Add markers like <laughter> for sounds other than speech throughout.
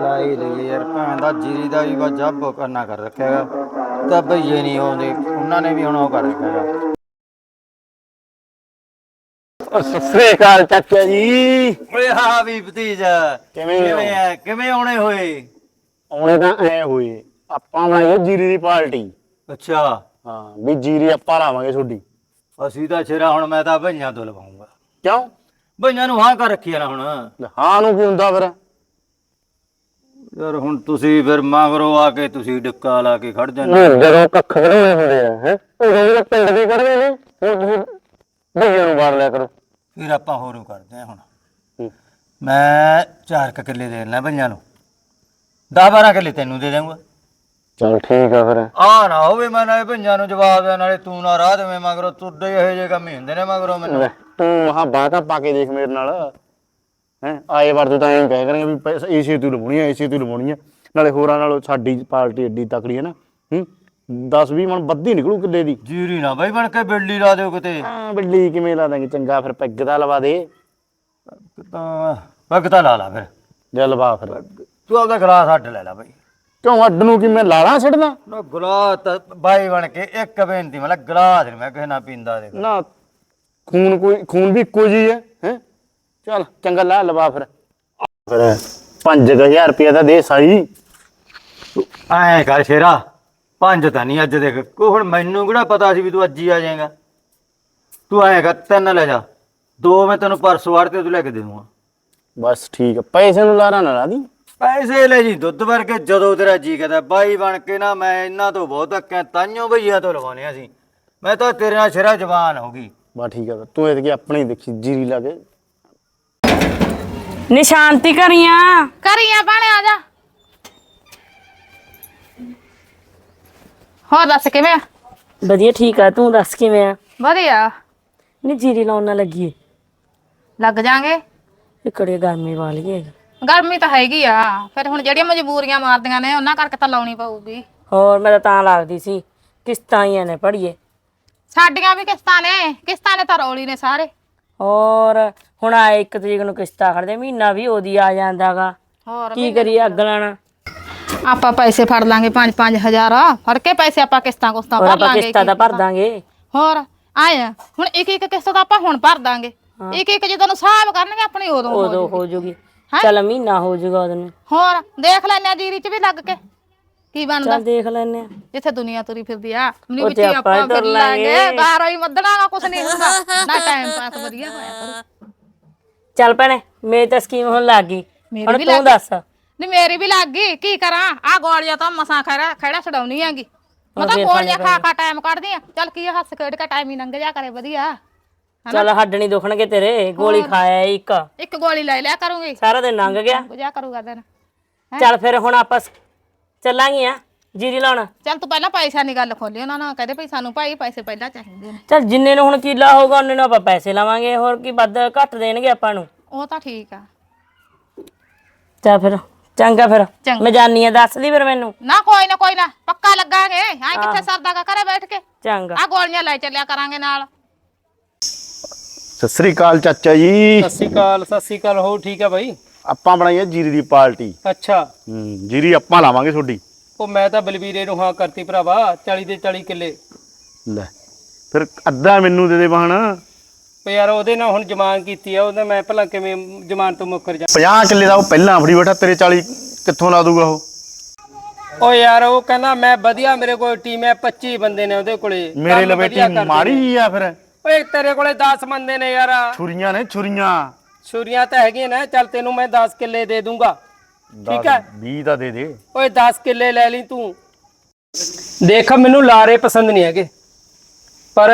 ਲਾਈ ਲਈ ਯਾਰ ਭੈਣ ਦਾ ਜੀਰੀ ਦਾ ਵੀ ਬਾ ਜੱਬ ਕਰਨਾ ਕਰ ਰੱਖਿਆਗਾ ਤਾਂ ਭਈਏ ਨਹੀਂ ਆਉਂਦੇ ਉਹਨਾਂ ਨੇ ਵੀ ਹੁਣ ਉਹ ਕਰ ਰੱਖਿਆਗਾ ਸਤਿ ਸ੍ਰੀ ਅਕਾਲ ਚਾਚਾ ਜੀ। ਓਏ ਹਾਂ ਵੀ ਭਤੀਜਾ ਕਿਵੇਂ ਹੋ? ਕਿਵੇਂ ਆ ਕਿਵੇਂ ਆਉਣੇ ਹੋਏ? ਆਉਣੇ ਤਾਂ ਐ ਹੋਏ ਆਪਾਂ ਬਣਾਈਏ ਜੀਰੀ ਦੀ ਪਾਰਟੀ। ਅੱਛਾ। ਹਾਂ ਵੀ ਜੀਰੀ ਆਪਾਂ ਲਾਵਾਂਗੇ ਤੁਹਾਡੀ। ਅਸੀਂ ਤਾਂ ਛੇਰਾ ਹੁਣ ਮੈਂ ਤਾਂ ਭਈਆਂ ਤੋਂ ਲਵਾਉਂਗਾ। ਕਿਉਂ? ਭਈਆਂ ਨੂੰ ਹਾਂ ਕਰ ਰੱਖੀ ਆ ਨਾ ਹੁਣ ਹਾਂ ਨੂੰ ਕੀ ਹੁੰਦਾ ਫਿਰ? ਯਾਰ ਹੁਣ ਤੁਸੀਂ ਫਿਰ ਮਗਰੋਂ ਆ ਕੇ ਤੁਸੀਂ ਡਿੱਕਾ ਲਾ ਕੇ ਖੜ ਜਾਂਦੇ ਨਹੀਂ ਜਦੋਂ ਕੱਖ ਕਢਾਉਣੇ ਹੁੰਦੇ ਆ ਹੈ? ਉਦੋਂ ਵੀ ਪਿੰਡ ਦੇ ਕੱਢਦੇ ਨੇ ਹੁਣ ਤੁਸੀਂ ਭਈਆਂ ਨੂੰ ਵਾਰ ਲਿਆ ਕਰੋ। ਫਿਰ ਆਪਾਂ ਹੋਰ ਵੀ ਕਰਦੇ ਆ ਹੁਣ। ਮੈਂ 4 ਕਿੱਲੇ ਦੇ ਲੈਣਾ ਭਈਆਂ ਨੂੰ। 10 12 ਕਿੱਲੇ ਤੈਨੂੰ ਦੇ ਦੇਵਾਂਗਾ ਚਲ ਠੀਕ ਆ ਫਿਰ। ਆ ਨਾ ਹੋਵੇ ਮੈਂ ਨਾਲੇ ਭਈਆਂ ਨੂੰ ਜਵਾਬ ਦੇ ਨਾਲੇ ਤੂੰ ਨਾ ਰਾਹ ਦੇਵੇਂ ਮਗਰੋਂ ਤੁਰਦੇ ਇਹੋ ਜਿਹੇ ਕੰਮ ਹੀ ਹੁੰਦੇ ਨੇ ਮਗਰੋਂ ਮੈਨੂੰ। ਲੈ, ਤੂੰ ਮਹਾ ਬਾਤਾਂ ਪਾ ਕੇ ਦੇਖ ਮੇਰੇ ਨਾਲ। ਹੈ ਆਏ ਵਾਰ ਤੂੰ ਤਾਂ ਐਂ ਕਹਿ ਕਰਾਂਗੇ ਵੀ ਏਸੀ ਤੂੰ ਲਵਾਉਣੀ ਹੈ ਏਸੀ ਤੂੰ ਲਵਾਉਣੀ ਹੈ ਨਾਲੇ ਹੋਰਾਂ ਨਾਲੋਂ ਸਾਡੀ ਪਾਰਟੀ ਏਡੀ ਤਕੜੀ ਹੈ ਨਾ ਹੂੰ? 10 20 ਮਣ ਵੱਧੀ ਨਿਕਲੂ ਕਿੱਲੇ ਦੀ। ਜੀਰੀ ਨਾ ਬਈ ਬਣ ਕੇ ਬਿੱਲੀ ਲਾ ਦਿਓ ਕਿਤੇ। ਹਾਂ ਬਿੱਲੀ ਕਿਵੇਂ ਲਾ ਦਾਂਗੇ? ਚੰਗਾ ਫਿਰ ਪੈਗ ਦਾ ਲਵਾ ਦੇ। ਤਾਂ ਵਕਤਾ ਲਾ ਲਾ ਫਿਰ। ਜਾਂ ਲਵਾ ਫਿਰ। ਤੂੰ ਆਪਦਾ ਗਲਾਸ ਹੱਡ ਲੈ ਲੈ ਬਈ। ਕਿਉਂ ਅੱਡ ਨੂੰ ਕਿ ਮੈਂ ਲਾਲਾਂ ਛੱਡਦਾ ਨਾ ਗਲਾਸ ਤਾਂ ਬਾਈ ਬਣ ਕੇ ਇੱਕ ਬੇਨਤੀ ਮਤਲਬ ਗਲਾਸ ਨਹੀਂ ਮੈਂ ਕਿਸੇ ਨਾਲ ਪੀਂਦਾ ਦੇ ਨਾ ਖੂਨ ਕੋਈ ਖੂਨ ਵੀ ਇੱਕੋ ਜੀ ਹੈ ਹੈ? ਚੱਲ ਚੰਗਾ ਲਾ ਲਵਾ ਫਿਰ। ਫਿਰ 5000 ਰੁਪਏ ਦਾ ਦੇ ਸਾਈ ਐ ਕਰ ਸ਼ੇਰਾ ਪੰਜ ਤਾਂ ਨਹੀਂ ਅੱਜ ਦੇਖ। ਕੋ ਹੁਣ ਮੈਨੂੰ ਕਿਹੜਾ ਪਤਾ ਸੀ ਵੀ ਤੂੰ ਅੱਜ ਹੀ ਆ ਜਾਏਗਾ? ਤੂੰ ਐ ਕਰ ਤਿੰਨ ਲੈ ਜਾ। ਦੋ ਮੈਂ ਤੈਨੂੰ ਪਰਸੋਂ ਵੜ ਤੇ ਤੂੰ ਲੈ ਕੇ ਦੇ ਦੂੰਗਾ। ਬਸ ਠੀਕ ਹੈ ਪੈਸੇ ਨੂੰ ਲਾਰਾ ਨਾ ਲਾ ਦੀ। ਪੈਸੇ ਲੈ ਜੀ ਦੁੱਧ ਵਰਗੇ ਜਦੋਂ ਤੇਰਾ ਜੀ ਕਰਦਾ ਬਾਈ ਬਣ ਕੇ ਨਾ ਮੈਂ ਇਹਨਾਂ ਤੋਂ ਬਹੁਤ ਅੱਕਿਆ ਤਾਈਓ ਭਈਆ ਤੋਂ ਲਵਾਉਣੇ ਆ ਸੀ ਮੈਂ ਤਾਂ ਤੇਰੇ ਨਾਲ ਸ਼ੇਰਾ ਜਵਾਨ ਹੋ ਗਈ। ਬਸ ਠੀਕ ਫਿਰ। ਤੂੰ ਇਹਦੇ ਆਪਣੀ ਦੇਖੀ ਜੀਰੀ ਲਾ ਕੇ। ਨੀ ਸ਼ਾਂਤੀ ਕਰੀਆਂ। ਕਰੀਆਂ ਬਾਣੇ ਆ ਜਾ। ਹੋਰ ਦੱਸ ਕਿਵੇਂ ਆ? ਵਧੀਆ ਠੀਕ ਆ ਤੂੰ ਦੱਸ ਕਿਵੇਂ ਆ? ਵਧੀਆ। ਨੀ ਜੀਰੀ ਲਾਉਣ ਨਾ ਲੱਗੀ। ਲੱਗ ਜਾਾਂਗੇ। ਇਕੜੇ ਗਰਮੀ ਵਾਲੀ ਹੈ। ਗਰਮੀ ਤਾਂ ਹੈਗੀ ਆ ਫਿਰ ਹੁਣ ਜਿਹੜੀਆਂ ਮਜਬੂਰੀਆਂ ਮਾਰਦੀਆਂ ਨੇ ਉਹਨਾਂ ਕਰਕੇ ਤਾਂ ਲਾਉਣੀ ਪਊਗੀ। ਹੋਰ ਮੈਂ ਤਾਂ ਤਾਂ ਲੱਗਦੀ ਸੀ ਕਿਸ਼ਤਾਂ ਹੀ ਨੇ ਪੜੀਏ ਸਾਡੀਆਂ ਵੀ ਕਿਸ਼ਤਾਂ ਨੇ ਕਿਸ਼ਤਾਂ ਨੇ ਤਾਂ ਰੋਲੀ ਨੇ ਸਾਰੇ। ਹੋਰ ਹੁਣ ਆਏ ਇੱਕ ਤਰੀਕ ਨੂੰ ਕਿਸ਼ਤਾਂ ਖੜਦੇ ਮਹੀਨਾ ਵੀ ਉਹਦੀ ਆ ਜਾਂਦਾਗਾ। ਹੋਰ ਕੀ ਕਰੀਏ ਅੱਗ ਲਾਣਾ ਆਪਾਂ ਪੈਸੇ ਫੜ ਲਾਂਗੇ 5-5 ਹਜ਼ਾਰ। ਫੜ ਕੇ ਪੈਸੇ ਆਪਾਂ ਕਿਸ਼ਤਾਂ ਕੁਸ਼ਤਾਂ ਹੋਰ ਭਰ ਆਪਾਂ ਲਾਂਗੇ ਕਿਸ਼ਤਾਂ ਤਾਂ ਭਰ ਦਾਂਗੇ। ਹੋਰ ਆਏ ਆ, ਹੁਣ ਇੱਕ ਇੱਕ ਕਿਸ਼ਤ ਤਾਂ ਆਪਾਂ ਹੁਣ ਭਰ ਦਾਂਗੇ। ਇੱਕ ਇੱਕ ਜਦੋਂ ਨੂੰ ਹਿਸਾਬ ਕਰਨਗੇ ਆਪਣੀ ਉਦੋਂ ਹੋ ਉਦੋਂ ਹੋ ਜੂਗੀ। ਚੱਲ ਮਹੀਨਾ ਹੋ ਜੂਗਾ ਉਹਨੂੰ ਹੋਰ ਦੇਖ ਲੈਣੇ ਜੀਰੀ ਚ ਵੀ ਲੱਗ ਕੇ। ਕੀ ਬਣਦਾ? ਚੱਲ ਦੇਖ ਲੈਨੇ ਆ। ਜਿੱਥੇ ਦੁਨੀਆ ਤੁਰੀ ਫਿਰਦੀ ਆ। ਉੱਥੇ ਵਿੱਚ ਆਪਾਂ ਆਪਾਂ ਹੀ ਤੁਰ ਫਿਰ ਲਾਂਗੇ। ਲਾਂਗੇ। ਗਾਰਾ ਹੀ ਮੱਧਣਾਗਾ ਕੁਛ ਨਹੀਂ ਹੁੰਦਾ। ਨਾ ਟਾਈਮ ਪਾਸ ਵਧੀਆ ਹੋਇਆ ਕਰੂ। ਚੱਲ ਭੈਣੇ ਮੇਰੀ ਤਾਂ ਸਕੀਮ ਹੁਣ ਲੱਗ ਗਈ। ਮੇਰੀ ਹੁਣ ਵੀ ਤੂੰ ਲੱਗ ਦੱਸ। ਨਹੀਂ ਮੇਰੀ ਵੀ ਲੱਗ ਗਈ। ਕੀ ਕਰਾਂ? ਆ ਗੋਲੀਆਂ ਤਾਂ ਮਸਾਂ ਖੜਾ ਖੜਾ ਛਡਾਉਣੀ ਆਂਗੀ ਮੈਂ ਤਾਂ ਫਿਰ ਗੋਲੀਆਂ ਖਾ ਖਾ ਟਾਈਮ ਕੱਢਦੀ ਆ। ਚੱਲ ਕੀ ਆ, ਹੱਸ ਖੇਡ ਕੇ ਟਾਈਮ ਹੀ ਲੰਘ ਜਾ ਕਰੇ ਵਧੀਆ। ਚੱਲ ਹੱਡ ਨਹੀਂ ਦੁਖਣਗੇ ਤੇਰੇ ਗੋਲੀ ਖਾਇਆ ਇੱਕ। ਇੱਕ ਗੋਲੀ ਲੈ ਲਿਆ ਕਰੂੰਗੀ। ਸਾਰਾ ਦਿਨ ਲੰਘ ਗਿਆ। ਗੁਜਾ ਕਰੂਗਾ ਦਿਨ ਚੱਲ ਫਿਰ ਹੁਣ ਆਪਾਂ ਚੱਲਾਂਗੀਆਂ ਜੀਰੀ ਲਾਉਣ। ਚੱਲ ਤੂੰ ਪਹਿਲਾਂ ਪੈਸਾ ਦੀ ਗੱਲ ਖੋਲੀ ਉਹਨਾਂ ਨਾਲ ਕਹਦੇ ਭਈ ਸਾਨੂੰ ਭਾਈ ਪੈਸੇ ਪਹਿਲਾਂ ਚਾਹੀਦੇ ਨੇ। ਚੱਲ ਜਿੰਨੇ ਨੂੰ ਹੁਣ ਕੀਲਾ ਹੋਊਗਾ ਉਹਨੇ ਨੂੰ ਆਪਾਂ ਪੈਸੇ ਲਾਵਾਂਗੇ ਹੋਰ ਕੀ ਵੱਧ ਘੱਟ ਦੇਣਗੇ ਆਪਾਂ ਨੂੰ। ਉਹ ਤਾਂ ਠੀਕ ਆ। ਚੱਲ ਫਿਰ ਚੰਗਾ ਫਿਰ। ਮੈਂ ਜਾਨੀ ਆ ਦੱਸ ਦੀ ਫਿਰ ਮੈਨੂੰ। ਨਾ ਕੋਈ ਨਾ ਕੋਈ ਨਾ ਪੱਕਾ ਲੱਗਾਂਗੇ। ਹਾਂ। ਕਿੱਥੇ ਸਰਦਾਗਾ ਘਰੇ ਬੈਠ ਕੇ। ਚੰਗਾ। ਆ ਗੋਲੀਆਂ ਲੈ ਚੱਲਿਆ ਕਰਾਂਗੇ ਨਾਲ। ਸਤਿ ਸ੍ਰੀ ਅਕਾਲ ਚਾਚਾ ਜੀ। ਸਤਿ ਸ਼੍ਰੀ ਅਕਾਲ ਸਤਿ ਸ਼੍ਰੀ ਅਕਾਲ ਹੋ ਠੀਕ ਹੈ ਬਾਈ? ਆਪਾਂ ਬਣਾਈਏ ਜੀਰੀ ਦੀ ਪਾਰਟੀ। ਅੱਛਾ। ਹੂੰ ਜੀਰੀ ਆਪਾਂ ਲਾਵਾਂਗੇ ਤੁਹਾਡੀ। ਉਹ ਮੈਂ ਤਾਂ ਬਲਵੀਰੇ ਨੂੰ ਹਾਂ ਕਰਤੀ ਭਰਾਵਾ 40 ਦੇ 40 ਕਿੱਲੇ। ਲੈ ਫਿਰ ਅੱਧਾ ਮੈਨੂੰ ਦੇ ਦੇ ਬਹਣ ਉਹ ਯਾਰ ਉਹਦੇ ਨਾਲ ਹੁਣ ਜ਼ਮਾਨ ਕੀਤੀ ਆ ਉਹਦੇ ਮੈਂ ਭਲਾ ਕਿਵੇਂ ਜ਼ਮਾਨ ਤੋਂ ਮੁੱਕਰ ਜਾ। 50 ਕਿੱਲੇ ਦਾ ਉਹ ਪਹਿਲਾਂ ਫੜੀ ਬੈਠਾ ਤੇਰੇ 40 ਕਿੱਥੋਂ ਲਾ ਦੂਗਾ ਉਹ? ਉਹ ਯਾਰ ਉਹ ਕਹਿੰਦਾ ਮੈਂ ਵਧੀਆ ਮੇਰੇ ਕੋਲ ਟੀਮ ਹੈ 25 ਬੰਦੇ ਨੇ ਉਹਦੇ ਕੋਲੇ। ਮੇਰੇ ਵਧੀਆ ਕਰਦੇ ਮਾੜੀ। ਹੀ ਆ ਫਿਰ। ਓਏ ਤੇਰੇ ਕੋਲੇ 10 ਬੰਦੇ ਨੇ ਯਾਰ। ਛੁਰੀਆਂ ਨੇ ਛੁਰੀਆਂ। ਛੁਰੀਆਂ ਤਾਂ ਹੈਗੀਆਂ ਨੇ ਚੱਲ ਤੈਨੂੰ ਮੈਂ 10 ਕਿੱਲੇ ਦੇ ਦੂੰਗਾ। ਠੀਕ ਹੈ? 20 ਦਾ ਦੇ ਦੇ। ਓਏ 10 ਕਿੱਲੇ ਲੈ ਲਈ ਤੂੰ। ਦੇਖ ਮੈਨੂੰ ਲਾਰੇ ਪਸੰਦ ਨਹੀਂ ਹੈਗੇ। ਪਰ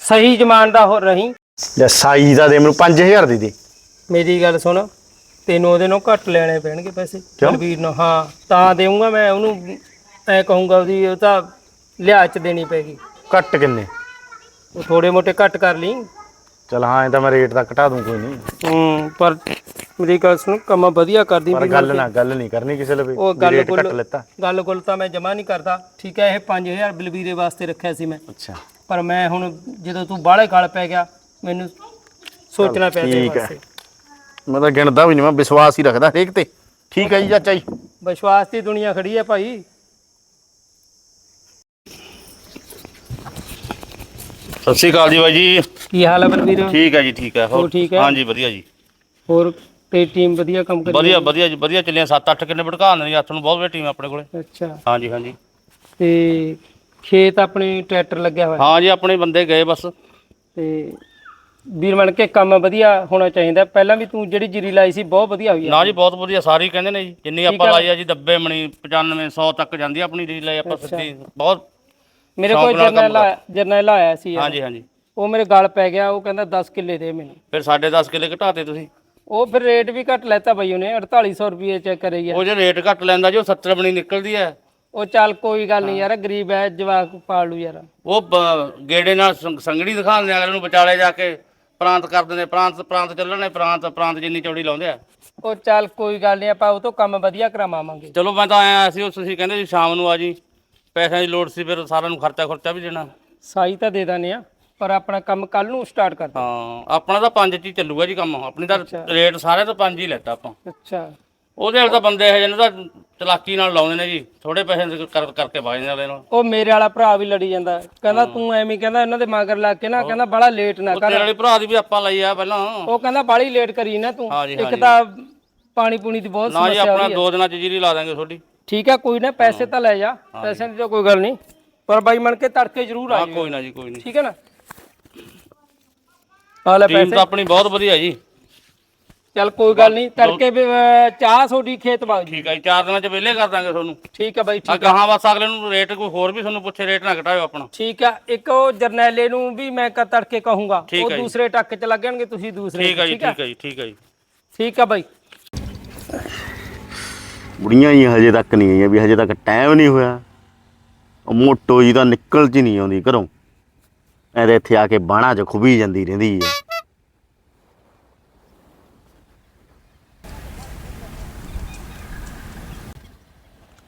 ਸਹੀ ਜ਼ਮਾਨ ਦਾ ਹੋ ਰਹੀ। ਲੈ ਸਾਈ ਦਾ ਦੇ ਮੈਨੂੰ 5000 ਦੇ ਦੇ। ਮੇਰੀ ਗੱਲ ਸੁਣ ਤੈਨੂੰ ਉਹਦੇ ਨੂੰ ਘੱਟ ਲੈਣੇ ਪੈਣਗੇ ਪੈਸੇ। ਬਲਵੀਰ ਨੂੰ ਹਾਂ ਤਾਂ ਦੇਊਂਗਾ ਮੈਂ ਉਹਨੂੰ ਐ ਕਹੂੰਗਾ ਉਹਦੀ ਉਹ ਤਾਂ ਲਿਹਾਜ਼ ਚ ਦੇਣੀ ਪੈਗੀ। ਕੱਟ ਕਿੰਨੇ? ਉਹ ਥੋੜੇ ਮੋਟੇ ਘੱਟ ਕਰ ਲਈ। ਚਲ ਹਾਂ ਇਹ ਤਾਂ ਮੈਂ ਰੇਟ ਦਾ ਘਟਾ ਦੂੰ ਕੋਈ ਨਹੀਂ। ਹੂੰ ਪਰ ਮੇਰੀ ਗੱਲ ਸੁਣ ਕੰਮ ਵਧੀਆ ਕਰਦੀ ਪਰ ਗੱਲ ਨਾ ਗੱਲ ਨਹੀਂ ਕਰਨੀ ਕਿਸੇ ਲਵੇ ਉਹ ਗੱਲ ਘੱਟ ਗੁੱਲ ਲੈਤਾ। ਗੱਲ ਗੁੱਲ ਤਾਂ ਮੈਂ ਜਮਾ ਨਹੀਂ ਕਰਦਾ। ਠੀਕ ਹੈ ਇਹ 5000 ਬਲਵੀਰੇ ਵਾਸਤੇ ਰੱਖਿਆ ਸੀ ਮੈਂ। ਅੱਛਾ। ਪਰ ਮੈਂ ਹੁਣ ਜਦੋਂ ਤੂੰ ਬਾਹਲੇ ਗਲ ਪੈ ਗਿਆ ਮੈਨੂੰ ਸੋਚਣਾ ਪਿਆ ਤੇਰੇ। ਵਾਸਤੇ। ਮੈਂ ਤਾਂ ਗਿਣਦਾ ਵੀ ਨਹੀਂ ਮੈਂ ਵਿਸ਼ਵਾਸ ਹੀ ਰੱਖਦਾ ਹਰੇਕ ਤੇ। ਠੀਕ ਹੈ ਜੀ ਚਾਚਾ ਜੀ। ਵਿਸ਼ਵਾਸ ਦੀ ਦੁਨੀਆ ਖੜੀ ਹੈ ਭਾਈ। ਸਤਿ ਸ਼੍ਰੀ ਅਕਾਲ ਜੀ ਬਾਈ ਜੀ। ਕੀ ਹਾਲ ਹੈ ਬਲਵੀਰ ਠੀਕ ਹੈ ਜੀ ਠੀਕ ਹੈ। ਹੋਰ ਠੀਕ ਹੈ? ਹਾਂਜੀ ਵਧੀਆ ਜੀ। ਹੋਰ ਤੇ ਟੀਮ ਵਧੀਆ ਕੰਮ ਕਰੀ ਵਧੀਆ ਵਧੀਆ ਜੀ ਵਧੀਆ ਚੱਲੀਆਂ। 7-8 ਕਿੰਨੇ ਭੜਕਾ ਨੇ ਹੱਥ ਨੂੰ ਬਹੁਤ ਵਧੀਆ ਟੀਮ ਆਪਣੇ ਕੋਲੇ। ਅੱਛਾ। ਹਾਂਜੀ ਹਾਂਜੀ। ਤੇ ਖੇਤ ਆਪਣੇ ਟਰੈਕਟਰ ਲੱਗਿਆ ਹੋਇਆ? ਹਾਂ ਜੀ ਆਪਣੇ ਬੰਦੇ ਗਏ ਬਸ। ਤੇ ਵੀਰ ਬਣ ਕੇ ਕੰਮ ਵਧੀਆ ਹੋਣਾ ਚਾਹੀਦਾ। ਪਹਿਲਾਂ ਵੀ ਤੂੰ ਜਿਹੜੀ ਜੀਰੀ ਲਾਈ ਸੀ ਬਹੁਤ ਵਧੀਆ ਹੋਈ ਨਾ ਜੀ ਬਹੁਤ ਵਧੀਆ। ਸਾਰੇ ਕਹਿੰਦੇ ਨੇ ਜੀ ਜਿੰਨੀ ਆਪਾਂ। ਲਾਈ ਆ ਜੀ ਦੱਬੇ ਮਣੀ 95 100 ਤੱਕ ਜਾਂਦੀ ਆਪਣੀ ਰੀ ਲਈ ਆਪਾਂ ਸਿੱਧੀ। ਬਹੁਤ ਮੇਰੇ ਕੋਲ ਜਰਨੈਲ ਜਰਨੈਲ ਆਇਆ ਸੀ। ਹਾਂਜੀ ਹਾਂਜੀ। ਉਹ ਮੇਰੇ ਗਲ ਪੈ ਗਿਆ ਉਹ ਕਹਿੰਦਾ 10 ਕਿੱਲੇ ਦੇ ਮੈਨੂੰ। ਫਿਰ ਸਾਡੇ 10 ਕਿੱਲੇ ਘਟਾਤੇ ਤੁਸੀਂ? ਉਹ ਫਿਰ ਰੇਟ ਵੀ ਘੱਟ ਲੈਤਾ ਬਈ ਉਹਨੇ 4800 ਰੁਪਏ ਚੈੱਕ ਕਰੇ ਯਾਰ ਉਹ ਜੇ ਰੇਟ ਘੱਟ ਲੈਂਦਾ ਜੀ ਉਹ 70 ਬਣੀ ਨਿਕਲਦੀ ਹੈ ਉਹ ਚੱਲ ਕੋਈ ਗੱਲ ਨਹੀਂ ਯਾਰ ਗਰੀਬ ਹੈ ਜਵਾਕ ਪਾਲ ਲੂ ਯਾਰ। ਉਹ ਗੇੜੇ ਨਾਲ ਸੰਗ- ਸੰਗੜੀ ਦਿਖਾਉਂਦੇ ਅਗਲੇ ਨੂੰ ਵਿਚਾਲੇ ਜਾ ਕੇ ਪ੍ਰਾਂਤ ਕਰ ਦਿੰਦੇ ਪ੍ਰਾਂਤ ਪ੍ਰਾਂਤ ਚੱਲਣੇ ਪ੍ਰਾਂਤ ਪ੍ਰਾਂਤ ਜਿੰਨੀ ਚੌੜੀ ਲਾਉਂਦੇ ਆ। ਉਹ ਚੱਲ ਕੋਈ ਗੱਲ ਨਹੀਂ ਆਪਾਂ ਉਹ ਤੋਂ ਕੰਮ ਵਧੀਆ ਕਰਾਵਾਂਗੇ। ਚਲੋ ਮੈਂ ਤਾਂ ਆਇਆ ਸੀ ਉਹ ਤੁਸੀਂ ਕਹਿੰਦੇ ਸੀ ਸ਼ਾਮ ਨੂੰ ਆ ਜੀ। ਪੈਸਿਆਂ ਦੀ ਲੋੜ ਸੀ ਫਿਰ ਸਾਰਿਆਂ ਨੂੰ ਖਰਚਾ ਖਰਚਾ ਵੀ ਦੇਣਾ। ਸਾਈ ਤਾਂ ਦੇ ਦਾਨੇ ਆ ਪਰ ਆਪਣਾ ਕੰਮ ਕੱਲ ਨੂੰ ਸਟਾਰਟ ਕਰ ਦੇ ਹਾਂ ਆਪਣਾ ਤਾਂ ਪੰਜ ਚ ਹੀ ਚੱਲੂਗਾ ਜੀ ਕੰਮ ਆਪਣੀ ਤਾਂ ਰੇਟ ਸਾਰੇ ਤੋਂ ਪੰਜ ਹੀ ਲੈਤਾ ਆਪਾਂ। ਅੱਛਾ। ਉਹਦੇ ਨਾਲ ਤਾਂ ਬੰਦੇ ਇਹ ਜਿਹੇ ਨੇ ਤਾਂ ਚਲਾਕੀ ਨਾਲ ਲਾਉਂਦੇ ਨੇ ਜੀ ਥੋੜੇ ਪੈਸੇ ਦੇ ਕਰ ਕਰਕੇ ਵਾਜਦੇ ਵਾਲੇ ਨਾਲ ਉਹ ਮੇਰੇ ਵਾਲਾ ਭਰਾ ਵੀ ਲੜੀ ਜਾਂਦਾ ਕਹਿੰਦਾ ਤੂੰ ਐਵੇਂ ਕਹਿੰਦਾ ਇਹਨਾਂ ਦੇ ਮਗਰ ਲੱਗ ਕੇ ਨਾ ਕਹਿੰਦਾ ਬੜਾ ਲੇਟ ਨਾ ਕਰ। ਤੇਰੇ ਵਾਲੇ ਭਰਾ ਦੀ ਵੀ ਆਪਾਂ ਲਈ ਆ ਪਹਿਲਾਂ। ਉਹ ਕਹਿੰਦਾ ਬਾਲੀ ਲੇਟ ਕਰੀ ਨਾ ਤੂੰ। ਹਾਂਜੀ, ਇੱਕ। ਤਾਂ ਪਾਣੀ ਪੂਣੀ ਦੀ ਬਹੁਤ ਨਾ ਜੀ ਸਮੱਸਿਆ ਆਪਣਾ ਦੋ ਦਿਨਾਂ ਚ ਜੀਰੀ ਲਾ ਦਾਂਗੇ ਤੁਹਾਡੀ। ਠੀਕ ਹੈ ਕੋਈ ਨਾ ਪੈਸੇ ਤਾਂ ਲੈ ਜਾ। ਪੈਸਿਆਂ ਦੀ ਤਾਂ ਕੋਈ ਗੱਲ ਨਹੀਂ। ਪਰ ਬਾਈ ਮਣ ਕੇ ਤੜਕੇ ਜ਼ਰੂਰ ਆ ਹਾਂ ਕੋਈ ਨਾ ਜੀ ਕੋਈ ਨਹੀਂ। ਠੀਕ ਹੈ ਨਾ? ਆ ਲੈ ਟੀਮ ਪੈਸੇ। ਤਾਂ ਆਪਣੀ ਬਹੁਤ ਵਧੀਆ ਜੀ। ਚੱਲ ਕੋਈ ਗੱਲ ਨਹੀਂ ਤੜਕੇ ਵੀ, ਅਹ, ਚਾਹ ਸੋਡੀ ਖੇਤ ਬਾਗ ਜੀ। ਠੀਕ ਹੈ ਜੀ ਚਾਰ ਦਿਨਾਂ ਚ ਵਿਹਲੇ ਕਰ ਦਾਂਗੇ ਤੁਹਾਨੂੰ। ਠੀਕ ਹੈ ਬਾਈ ਆ ਠੀਕ ਗਾਹਾਂ ਬਸ ਅਗਲੇ ਨੂੰ ਰੇਟ ਕੋਈ ਹੋਰ ਵੀ ਤੁਹਾਨੂੰ ਪੁੱਛੇ ਰੇਟ ਨਾ ਘਟਾਇਓ ਆਪਣਾ। ਠੀਕ ਹੈ ਇੱਕ ਉਹ ਜਰਨੈਲੇ ਨੂੰ ਵੀ ਮੈਂ ਕ ਤੜਕੇ ਕਹੂੰਗਾ। ਠੀਕ ਉਹ ਹੈ ਜੀ। ਦੂਸਰੇ ਟੱਕ ਚ ਲੱਗਣਗੇ ਤੁਸੀਂ ਦੂਸਰੇ ਠੀਕ ਹੈ ਜੀ ਠੀਕ ਹੈ ਠੀਕ ਹੈ ਜੀ ਠੀਕ ਹੈ ਜੀ। ਠੀਕ ਹੈ ਬਾਈ। ਬੁੜੀਆਂ ਹੀ ਹਜੇ ਤੱਕ ਨਹੀਂ ਆਈਆਂ ਵੀ ਹਜੇ ਤੱਕ ਟਾਈਮ ਨਹੀਂ ਹੋਇਆ। ਉਹ ਮੋਟੋ ਜੀ ਤਾਂ ਨਿਕਲ ਚ ਨਹੀਂ ਆਉਂਦੀ ਘਰੋਂ। ਇਹਦੇ ਇੱਥੇ ਆ ਕੇ ਬਾਣਾ ਚ ਖੁਬੀ ਜਾਂਦੀ ਰਹਿੰਦੀ ਹੈ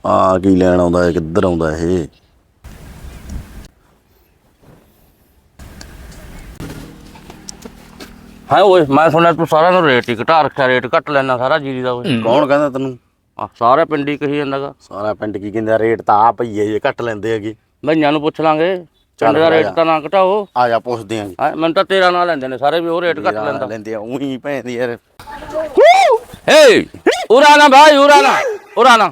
ਆ ਕੀ ਲੈਣ ਆਉਂਦਾ ਹੈ ਕਿੱਧਰ ਆਉਂਦਾ ਇਹ? ਹਾਂ ਓਏ ਮੈਂ ਸੁਣਿਆ ਤੂੰ ਸਾਰਿਆਂ ਨੂੰ ਰੇਟ ਹੀ ਘਟਾ ਰੱਖਿਆ ਰੇਟ ਘੱਟ ਲੈਣਾ ਸਾਰਾ ਜੀਰੀ ਦਾ ਓਏ। ਕੌਣ ਕਹਿੰਦਾ ਤੈਨੂੰ? ਆ ਸਾਰੇ ਪਿੰਡੀ ਕਹੀ ਜਾਂਦਾਗਾ ਸਾਰਾ ਪਿੰਡ ਕੀ ਕਹਿੰਦਾ ਰੇਟ ਤਾਂ ਆ ਭਈਏ ਜੇ ਘੱਟ ਲੈਂਦੇ ਹੈਗੇ ਭਈਆਂ ਨੂੰ ਪੁੱਛ ਲਾਂਗੇ ਚੱਲ ਪਿੰਡ ਦਾ ਫਿਰ ਆ ਰੇਟ ਜਾ। ਤਾਂ ਨਾ ਘਟਾਓ ਆ ਜਾ ਪੁੱਛਦੇ ਆਂ ਹਾਂ ਮੈਨੂੰ ਤਾਂ ਤੇਰਾ ਨਾਂ ਲੈਂਦੇ ਨੇ ਸਾਰੇ ਵੀ ਉਹ ਰੇਟ ਘੱਟ ਲੈਂਦਾ ਲੈਂਦੇ ਆ ਉਹੀ ਭੈਂਦੀ ਯਾਰ हे उड़ाना भाई उड़ाना उड़ाना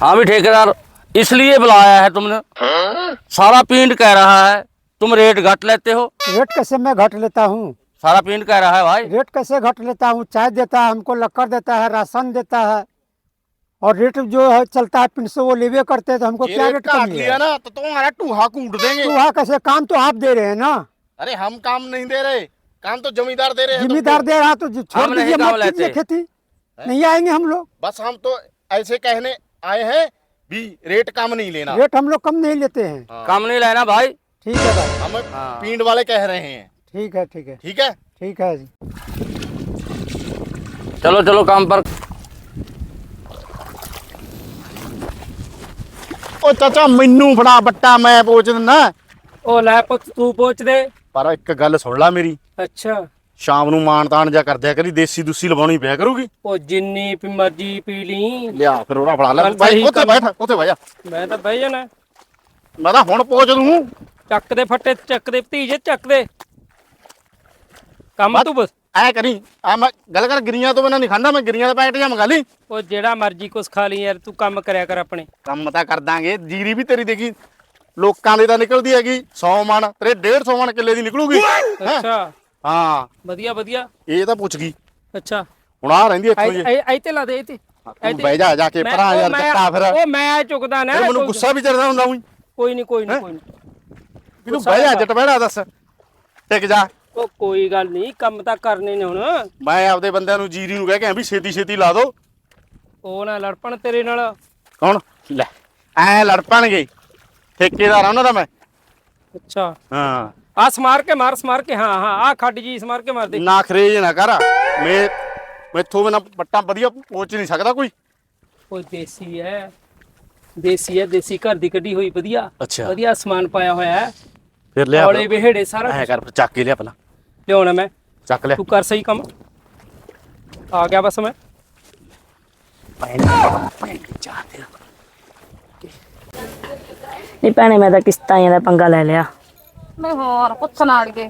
हाँ भी ठेकेदार इसलिए बुलाया है तुमने सारा पिंड कह रहा है तुम रेट घट लेते हो रेट कैसे मैं घट लेता हूँ सारा पिंड कह रहा है भाई। रेट कैसे घट लेता हूँ? चाय देता है हमको लक्कर देता है राशन देता है। और रेट जो है चलता है पिंड से वो लेवे करते हैं तो हमको क्या रेट कम लिया ना तो तुम्हारा टूहा कूट देंगे। तो वहाँ कैसे? काम तो आप दे रहे हैं ना। अरे हम काम नहीं दे रहे काम तो जमींदार दे रहे हैं जिम्मेदार दे रहा तो छोड़ दीजिए मत कीजिए खेती। नहीं आएँगे हम लोग। बस हम तो ऐसे कहने आए हैं भी रेट कम नहीं लेना। रेट हम लोग कम नहीं लेते हैं। कम नहीं लेना भाई। ठीक है भाई। हम पींड वाले कह रहे हैं। ठीक है ठीक है ठीक है ठीक है जी चलो चलो काम पर ਉਹ ਚਾਚਾ ਮੈਨੂੰ ਫੜਾ ਬੱਟਾ ਮੈਂ ਪੋਚ ਦਿੰਦਾ ਉਹ ਲੈ ਪੁੱਤ ਤੂੰ ਪੁੱਛ ਦੇ ਪਰ ਇੱਕ ਗੱਲ ਸੁਣ ਲੈ ਮੇਰੀ ਅੱਛਾ ਸ਼ਾਮ ਨੂੰ ਮਾਨ ਤਾਨ ਜਾ ਕਰਦਿਆ ਕਰੀ ਦੇਸੀ ਦੂਸੀ ਲਵਾਉਣੀ ਪਿਆ ਕਰੂਗੀ ਉਹ ਜਿੰਨੀ ਵੀ ਮਰਜ਼ੀ ਪੀ ਲਈ ਲਿਆ ਫਿਰ ਉਹਦਾ ਫੜਾ ਲੈ ਚੱਲ ਬਾਈ ਸਹੀ ਉੱਥੇ ਬੈਠ ਉੱਥੇ ਬਹਿ ਜਾ ਮੈਂ ਤਾਂ ਬਹਿ ਜਾਣਾ ਮੈਂ ਤਾਂ ਹੁਣ ਪੋਚ ਦੂੰ ਚੱਕ ਦੇ ਫੱਟੇ ਚੱਕ ਦੇ ਭਤੀਜੇ ਚੱਕ ਦੇ ਕੰਮ ਤੂੰ ਬਸ। ਐ ਕਰੀ ਆ ਮੈਂ ਗੱਲ ਕਰ ਗਿਰੀਆਂ ਤੋਂ ਬਿਨਾਂ ਨਹੀਂ ਖਾਂਦਾ ਮੈਂ ਗਿਰੀਆਂ ਦਾ ਪੈਕਟ ਜਾਂ ਮੰਗਾ ਲਈ। ਉਹ ਜਿਹੜਾ ਮਰਜ਼ੀ ਕੁਛ ਖਾ ਲਈ ਯਾਰ ਤੂੰ ਕੰਮ ਕਰਿਆ ਕਰ ਆਪਣੇ। ਕੰਮ ਤਾਂ ਕਰ ਦਾਂਗੇ ਜੀਰੀ ਵੀ ਤੇਰੀ ਦੇਖੀ ਲੋਕਾਂ ਦੀ ਤਾਂ ਨਿਕਲਦੀ ਹੈਗੀ 100 ਮਣ ਤੇਰੇ 150 ਮਣ ਕਿੱਲੇ ਦੀ ਨਿਕਲੂਗੀ ਹੈਂ? ਅੱਛਾ। ਹਾਂ? ਵਧੀਆ ਵਧੀਆ। ਇਹ ਤਾਂ ਪੁੱਛ ਗਈ। ਅੱਛਾ। ਹੁਣ ਆ ਰਹਿੰਦੀ ਇੱਥੋਂ ਐ ਜੀ ਐ ਐ ਤੇ ਲਾ ਦੇ ਇਹ ਤੇ। ਤੂੰ ਬਹਿ ਜਾ ਜਾ ਕੇ ਮੈਂ- ਪਰਾਂ ਉਹ ਯਾਰ ਮੈਂ- ਚੱਕਾ ਫਿਰ। ਉਹ ਮੈਂ ਚੁੱਕਦਾ ਨਾ ਫਿਰ ਮੈਨੂੰ ਕੋਈ- ਗੁੱਸਾ ਵੀ ਚੜਦਾ ਹੁੰਦਾ ਉਹੀ। ਕੋਈ ਨਹੀਂ ਕੋਈ ਨਹੀਂ ਕੋਈ ਨਹੀਂ ਵੀ ਤੂੰ ਬਹਿ ਜਾ ਜੱਟ ਬਹਿੜਾ ਦੱਸ। ਟਿਕ ਜਾ। ਉਹ ਕੋਈ ਗੱਲ ਨਹੀਂ ਕੰਮ ਤਾਂ ਕਰਨੇ ਨੇ ਹੁਣ। ਮੈਂ ਆਪਦੇ ਬੰਦਿਆਂ ਨੂੰ ਜੀਰੀ ਨੂੰ ਕਹਿ ਕੇ ਆ ਵੀ ਛੇਤੀ ਛੇਤੀ ਲਾ ਦੋ। ਉਹ ਨਾ ਲੜਪਣ ਤੇਰੇ ਨਾਲ। ਕੌਣ? ਲੈ। ਐ ਲੜ ਪੈਣਗੇ ਠੇਕੇਦਾਰ ਆ ਉਹਨਾਂ ਦਾ ਮੈਂ। ਅੱਛਾ। ਹਾਂ। ਆ ਸਮਾਰ ਕੇ ਮਾਰ ਸਮਾਰ ਕੇ ਹਾਂ ਹਾਂ ਆ ਖੱਡ ਜੀ ਸਮਾਰ ਕੇ ਮਾਰ ਦੇ। ਨਾ ਖਰੇਜ ਨਾ ਕਰ। ਮੈਂ ਮੈਥੋਂ ਬਿਨਾ ਪੱਟਾਂ ਵਧੀਆ ਪਹੁੰਚ ਨਹੀਂ ਸਕਦਾ ਕੋਈ। ਉਹ ਦੇਸੀ ਹੈ ਦੇਸੀ ਹੈ ਦੇਸੀ ਘਰ ਦੀ ਕੱਢੀ ਹੋਈ ਵਧੀਆ। ਅੱਛਾ। ਵਧੀਆ ਸਮਾਨ ਪਾਇਆ ਹੋਇਆ ਹੈ ਫਿਰ ਲਿਆ ਔਲੇ ਵਿਹੜੇ ਸਾਰਾ ਐ ਕਰ ਚੱਕ ਕੇ ਲਿਆ ਪਹਿਲਾਂ ਲਿਆਉਣਾ ਮੈਂ। ਚੱਕ ਲਿਆ। ਤੂੰ ਕਰ ਸਹੀ ਕੰਮ। ਆ ਗਿਆ ਬਸ ਮੈਂ। ਨਹੀਂ ਭੈਣੇ ਮੈਂ ਤਾਂ ਕਿਸ਼ਤਾਂ ਦਾ ਪੰਗਾ ਲੈ ਲਿਆ। ਨਹੀਂ ਹੋਰ ਪੁੱਛਣ ਵਾਲੀਏ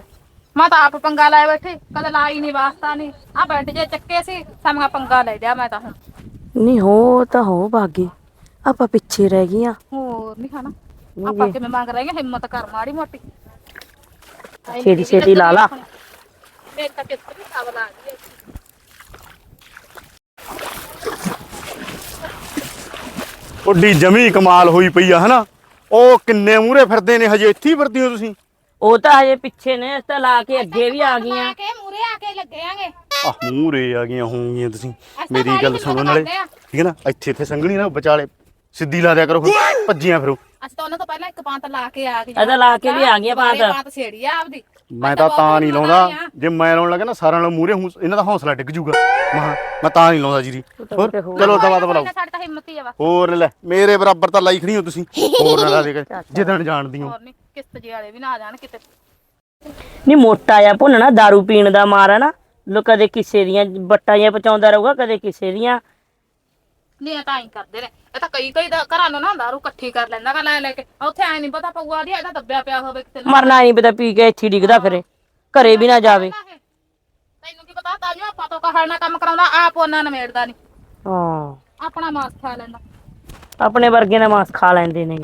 ਮੈਂ ਤਾਂ ਆਪ ਪੰਗਾ ਲੈ ਬੈਠੀ ਕਦੇ ਲਾਈ ਨਹੀਂ ਵਾਸਤਾ ਨਹੀਂ ਆ ਬੈਠ ਜੇ ਚੱਕੇ ਸੀ ਸਮਗਾ ਪੰਗਾ ਲੈ ਲਿਆ ਮੈਂ ਤਾਂ ਹੁਣ। ਨਹੀਂ ਹੋ ਤਾਂ ਹੋ ਬਾਗੀ। ਆਪਾਂ ਪਿੱਛੇ ਰਹਿ ਗਈਆਂ। ਹੋਰ ਨਹੀਂ ਖਾਣਾ। ਆਪਾਂ ਕਿਵੇਂ ਮੰਗ ਰਹੇ ਹਾਂ ਹਿੰਮਤ ਕਰ ਮਾੜੀ ਮੋਟੀ। ਛੇਤੀ ਛੇਤੀ ਲਾ। ਲਾ ਮੇਰੇ ਤਾਂ ਲਾ ਗਈ ਓਡੀ ਜਮੀ ਕਮਾਲ ਹੋਈ ਪਈ ਆ ਹਨਾ? ਉਹ ਕਿੰਨੇ ਮੂਰੇ ਫਿਰਦੇ ਨੇ ਹਜੇ ਇੱਥੇ ਹੀ ਫਿਰਦੀ ਹੋ ਤੁਸੀਂ? ਉਹ ਤਾਂ ਹਜੇ ਪਿੱਛੇ ਨੇ ਇਸ ਤਾਂ ਲਾ ਕੇ ਅੱਗੇ ਵੀ ਆ ਗਈਆਂ। ਆ ਕੇ ਮੂਰੇ ਆ ਕੇ ਲੱਗੇ ਆਂਗੇ। ਆਹ ਮੂਰੇ ਆ ਗਈਆਂ ਹੋਣਗੀਆਂ ਤੁਸੀਂ। ਮੇਰੀ ਗੱਲ ਹਿੰਮਤ ਸੁਣੋ ਨਾਲੇ। ਕਰਦੇ ਆ। ਠੀਕ ਹੈ ਨਾ? ਇੱਥੇ ਇੱਥੇ ਸੰਗਣੀ ਨਾ ਵਿਚਾਲੇ ਸਿੱਧੀ ਲਾ ਦਿਆ ਕਰੋ ਫਿਰ। ਭੱਜੀਆਂ ਫਿਰੋ। ਅਸੀਂ ਤਾਂ ਉਹਨਾਂ ਤੋਂ ਪਹਿਲਾਂ ਇੱਕ ਪਾਂਤ ਲਾ ਕੇ ਆ ਗਏ ਇਹਦਾ ਲਾ ਕੇ ਵੀ ਆ ਗਈਆਂ ਪਾਂਤ। ਪਾਂਤ ਛੇੜੀ ਆ ਆਪਦੀ। ਮੈਂ ਤਾਂ ਤਾਂ ਨਹੀਂ ਲਾਉਂਦਾ। ਜੇ ਮੈਂ ਲਾਉਣ ਲੱਗਾ ਨਾ ਸਾਰਿਆਂ ਨਾਲ ਮੂਰੇ ਇਹਨਾਂ ਦਾ ਹੌਸਲਾ ਡਿੱਗ ਜੂਗਾ ਮਹਾ ਮੈਂ ਤਾਂ ਨਹੀਂ ਲਾਉਂਦਾ ਜੀਰੀ। ਹੋਰ? ਚਲੋ ਦਵਾ ਦਵਾ ਲਾਓ। ਸਾਡੇ ਤਾਂ ਹਿੰਮਤ ਹੀ ਆ ਵਾ ਹੋਰ ਲੈ ਮੇਰੇ ਬਰਾਬਰ ਤਾਂ ਲਾਈ ਖੜੀ ਹੋ ਤੁਸੀਂ। ਹੋਰ ਨਾ ਦੇ ਕੇ ਜਿੱਦਣ ਜਾਣਦੀ ਹੋ। ਹੋਰ ਨਹੀਂ ਕਿਸ਼ਤ ਜੀ ਵਾਲੇ ਵੀ ਨਾ ਆ ਜਾਣ ਕਿਤੇ। ਨਹੀਂ ਮੋਟਾ ਜਿਹਾ ਭੁੰਨਣਾ दारू ਪੀਣ ਦਾ ਮਾਰ ਆ ਨਾ। ਲੋ ਕਦੇ ਕਿਸੇ ਦੀਆਂ ਬੱਟਾਂ ਜਿਹਾ ਪਚਾਉਂਦਾ ਰਹੂਗਾ ਕਦੇ ਕਿਸੇ ਦੀਆਂ। ਨਹੀਂ ਇਹ ਤਾਂ ਹੀ ਕਰਦੇ ਨੇ। ਇਹ ਤਾਂ ਕਈ ਕਈ ਦਾ ਘਰਾਂ ਨੂੰ ਨਾ ਦਾਰੂ ਇਕੱਠੀ ਕਰ ਲੈਂਦਾ ਗਾ ਲੈ ਲੈ ਕੇ। ਉੱਥੇ ਐ ਨਹੀਂ ਪਤਾ ਪਊਆ ਦੀ ਇਹਦਾ ਦੱਬਿਆ ਪਿਆ ਹੋਵੇ ਕਿਤੇ ਮਰਨਾ ਨਹੀਂ ਪਤਾ ਪੀ ਕੇ ਇੱਥੇ ਡਿੱਗਦਾ ਫਿਰੇ। ਘਰੇ ਵੀ ਨਾ ਜਾਵੇ। ਤੈਨੂੰ ਕੀ ਪਤਾ ਤਾਂ ਜੋ ਆਪਾਂ ਤੋਂ ਕਹੜ ਨਾ ਕੰਮ ਕਰਾਉਂਦਾ ਆਪ ਉਹਨਾਂ ਨਵੇੜਦਾ ਨਹੀਂ ਹਾਂ। ਆਪਣਾ ਮਾਸ ਖਾ ਲੈਂਦਾ। ਆਪਣੇ ਵਰਗੇ ਦਾ ਮਾਸ ਖਾ ਲੈਂਦੇ ਨੇ।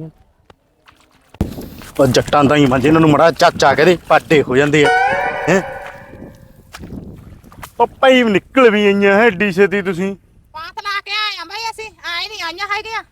ਉਹ ਜੱਟਾਂ ਦਾ ਹੀ ਮੰਜ ਇਹਨਾਂ ਨੂੰ ਮੜਾ ਚਾਚਾ ਕਹਦੇ ਪਾਟੇ ਹੋ ਜਾਂਦੇ ਆ। ਹੈ? ਉਹ ਪਈ ਨਿਕਲ ਵੀ ਆਈਆਂ ਹੈ ਏਡੀ ਛੇਤੀ ਤੁਸੀਂ। ਪਾਂਤ ਲਾ ਕੇ ਆਏ ਆ ਬਈ ਅਸੀਂ ਹੈਗੀਆਂ?